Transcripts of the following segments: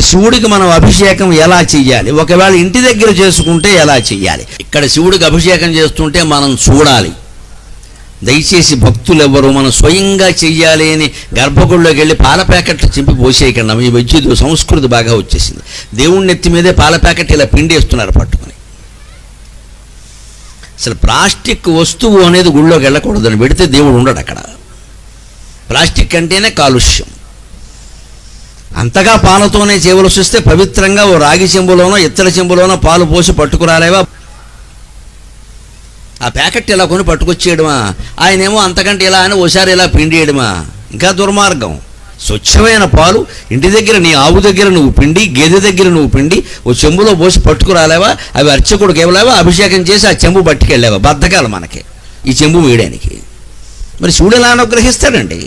శివుడికి మనం అభిషేకం ఎలా చెయ్యాలి? ఒకవేళ ఇంటి దగ్గర చేసుకుంటే ఎలా చెయ్యాలి? ఇక్కడ శివుడికి అభిషేకం చేస్తుంటే మనం చూడాలి. దయచేసి భక్తులు ఎవరు మనం స్వయంగా చెయ్యాలి అని గర్భగుడిలోకి వెళ్ళి పాల ప్యాకెట్లు చింపి పోసేయకుండా. ఈ విద్యుత్ సంస్కృతి బాగా వచ్చేసింది. దేవుడి ఎత్తి మీదే పాల ప్యాకెట్ ఇలా పిండేస్తున్నారు పట్టుకొని. అసలు ప్లాస్టిక్ వస్తువు అనేది గుళ్ళోకి వెళ్ళకూడదని పెడితే దేవుడు ఉండడు అక్కడ. ప్లాస్టిక్ అంటేనే కాలుష్యం. అంతగా పాలతోనే చేవలు చూస్తే పవిత్రంగా ఓ రాగి చెంబులోనో ఇత్తడి చెంబులోనో పాలు పోసి పట్టుకురాలేవా? ఆ ప్యాకెట్ ఇలా కొని పట్టుకొచ్చేయడమా? ఆయనేమో అంతకంటే ఇలా అని ఓసారి ఇలా పిండియడమా? ఇంకా దుర్మార్గం. స్వచ్ఛమైన పాలు ఇంటి దగ్గర నీ ఆవు దగ్గర నువ్వు పిండి గేదె దగ్గర నువ్వు పిండి ఓ చెంబులో పోసి పట్టుకురాలేవా? అవి అర్చకుడికి ఇవ్వలేవా? అభిషేకం చేసి ఆ చెంబు పట్టుకెళ్ళావా బద్ధకాలు మనకి. ఈ చెంబు వేయడానికి మరి శివుడు ఎలా అనుగ్రహిస్తాడండి?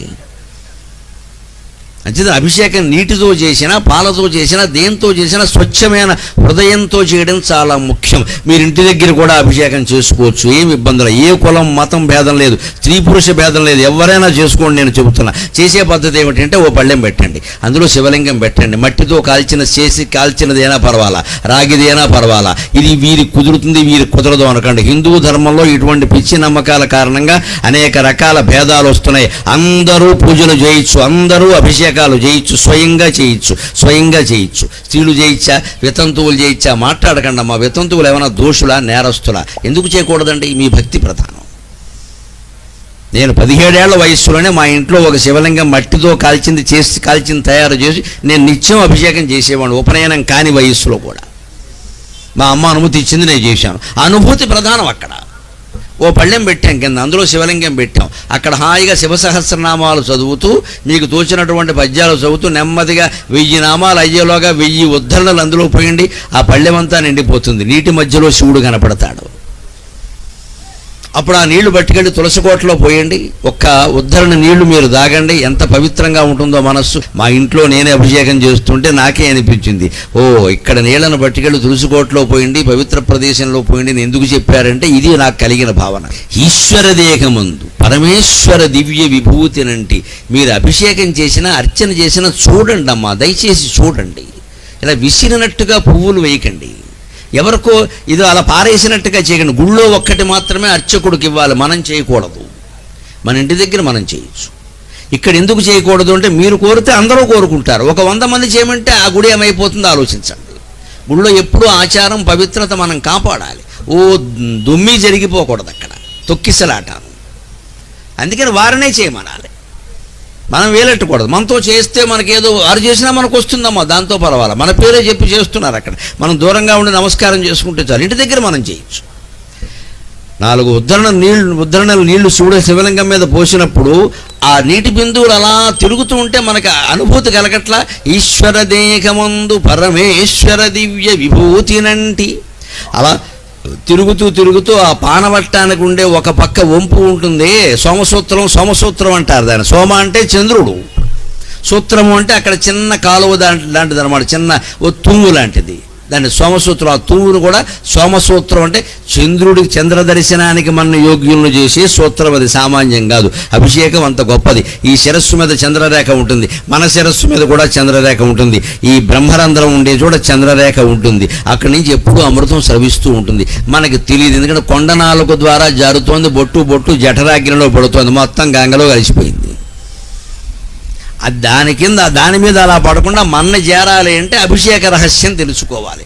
అంచేత అభిషేకం నీటితో చేసినా పాలతో చేసినా దేంతో చేసినా స్వచ్ఛమైన హృదయంతో చేయడం చాలా ముఖ్యం. మీరు ఇంటి దగ్గర కూడా అభిషేకం చేసుకోవచ్చు. ఏమి ఇబ్బందులు ఏ కులం మతం భేదం లేదు. స్త్రీ పురుష భేదం లేదు. ఎవరైనా చేసుకోండి నేను చెబుతున్నా. చేసే పద్ధతి ఏమిటంటే ఓ పళ్ళెం పెట్టండి. అందులో శివలింగం పెట్టండి. మట్టితో కాల్చిన చేసి కాల్చినదైనా పర్వాలా? రాగిదైనా పర్వాలా? ఇది వీరి కుదురుతుంది వీరి కుదరదు అనకండి. హిందూ ధర్మంలో ఇటువంటి పిచ్చి నమ్మకాల కారణంగా అనేక రకాల భేదాలు వస్తున్నాయి. అందరూ పూజలు చేయొచ్చు అందరూ అభిషేకాలు చేయొచ్చు స్వయంగా చేయొచ్చు స్వయంగా చేయొచ్చు. స్త్రీలు చేయొచ్చా వితంతువులు చేయొచ్చా? మాట్లాడకండి మా వితంతువులు ఏమైనా దోషులా నేరస్తులా? ఎందుకు చేయకూడదండి? మీ భక్తి ప్రధానం. నేను పదిహేడేళ్ళ వయస్సులోనే మా ఇంట్లో ఒక శివలింగం మట్టితో కాల్చింది చేసి కాల్చింది తయారు చేసి నేను నిత్యం అభిషేకం చేసేవాడిని ఉపనయనం కాని వయస్సులో కూడా. మా అమ్మ అనుమతి ఇచ్చింది నేను చేశాను. అనుభూతి ప్రధానం అక్కడ. ఓ పళ్ళెం పెట్టాం కింద అందులో శివలింగం పెట్టాం. అక్కడ హాయిగా శివ సహస్రనామాలు చదువుతూ మీకు తోచినటువంటి పద్యాలు చదువుతూ నెమ్మదిగా వెయ్యి నామాలు అయ్యేలోగా వెయ్యి ఉద్ధరణలు అందులో పోయండి ఆ పళ్ళెమంతా నిండిపోతుంది. నీటి మధ్యలో శివుడు కనపడతాడు. అప్పుడు ఆ నీళ్ళు పట్టుకెళ్ళి తులసికోటలో పోయండి. ఒక్క ఉద్ధరణ నీళ్ళు మీరు దాగండి ఎంత పవిత్రంగా ఉంటుందో మనస్సు. మా ఇంట్లో నేనే అభిషేకం చేస్తుంటే నాకే అనిపించింది. ఓ ఇక్కడ నీళ్ళను పట్టుకెళ్ళి తులసికోటలో పోయింది పవిత్ర ప్రదేశంలో పోయింది అని ఎందుకు చెప్పారంటే ఇది నాకు కలిగిన భావన. ఈశ్వర దేహముందు పరమేశ్వర దివ్య విభూతినంటి మీరు అభిషేకం చేసినా అర్చన చేసినా చూడండి అమ్మా దయచేసి చూడండి. ఇలా విసిరినట్టుగా పువ్వులు వేయకండి. ఎవరికో ఇది అలా పారేసినట్టుగా చేయకండి. గుళ్ళో ఒక్కటి మాత్రమే అర్చకుడికి ఇవ్వాలి. మనం చేయకూడదు. మన ఇంటి దగ్గర మనం చేయొచ్చు. ఇక్కడ ఎందుకు చేయకూడదు అంటే మీరు కోరితే అందరూ కోరుకుంటారు. ఒక వంద మంది చేయమంటే ఆ గుడి ఏమైపోతుందో ఆలోచించండి. గుళ్ళో ఎప్పుడూ ఆచారం పవిత్రత మనం కాపాడాలి. ఓ దుమ్మి జరిగిపోకూడదు అక్కడ. తొక్కిసలాటాను. అందుకని వారనే చేయమనాలి. మనం వేలెట్టకూడదు. మనతో చేస్తే మనకేదో వారు చేసినా మనకు వస్తుందమ్మా దాంతో పర్వాలా. మన పేరే చెప్పి చేస్తున్నారు అక్కడ. మనం దూరంగా ఉండి నమస్కారం చేసుకుంటే చాలు. ఇంటి దగ్గర మనం చేయొచ్చు. నాలుగు ఉద్ధరణ నీళ్ళు ఉద్ధరణలు నీళ్ళు చూడ శివలింగం మీద పోసినప్పుడు ఆ నీటి బిందువులు అలా తిరుగుతూ ఉంటే మనకు అనుభూతి కలగట్లా? ఈశ్వర దేహమందు పరమేశ్వర దివ్య విభూతినంటి అలా తిరుగుతూ తిరుగుతూ ఆ పానవట్టానికి ఉండే ఒక పక్క వంపు ఉంటుంది. సోమసూత్రం సోమసూత్రం అంటారు దాన్ని. సోమ అంటే చంద్రుడు. సూత్రము అంటే అక్కడ చిన్న కాలువ దాంట్ లాంటిది అనమాట చిన్న ఓ తుమ్ము లాంటిది. దాన్ని సోమసూత్రం ఆ తుమ్మును కూడా సోమసూత్రం అంటే చంద్రుడికి చంద్ర దర్శనానికి మన యోగ్యులను చేసే సూత్రం అది సామాన్యం కాదు. అభిషేకం అంత గొప్పది. ఈ శిరస్సు మీద చంద్రరేఖ ఉంటుంది. మన శిరస్సు మీద కూడా చంద్రరేఖ ఉంటుంది. ఈ బ్రహ్మరంధ్రం ఉండే చోట చంద్రరేఖ ఉంటుంది. అక్కడి నుంచి ఎప్పుడూ అమృతం స్రవిస్తూ ఉంటుంది. మనకి తెలియదు. ఎందుకంటే కొండ నాలుగు ద్వారా జారుతోంది బొట్టు బొట్టు జఠరాగ్నిలో పడుతోంది. మొత్తం గంగలో కలిసిపోయింది. దాని కింద దాని మీద అలా పడకుండా మన్న చేరాలి అంటే అభిషేక రహస్యం తెలుసుకోవాలి.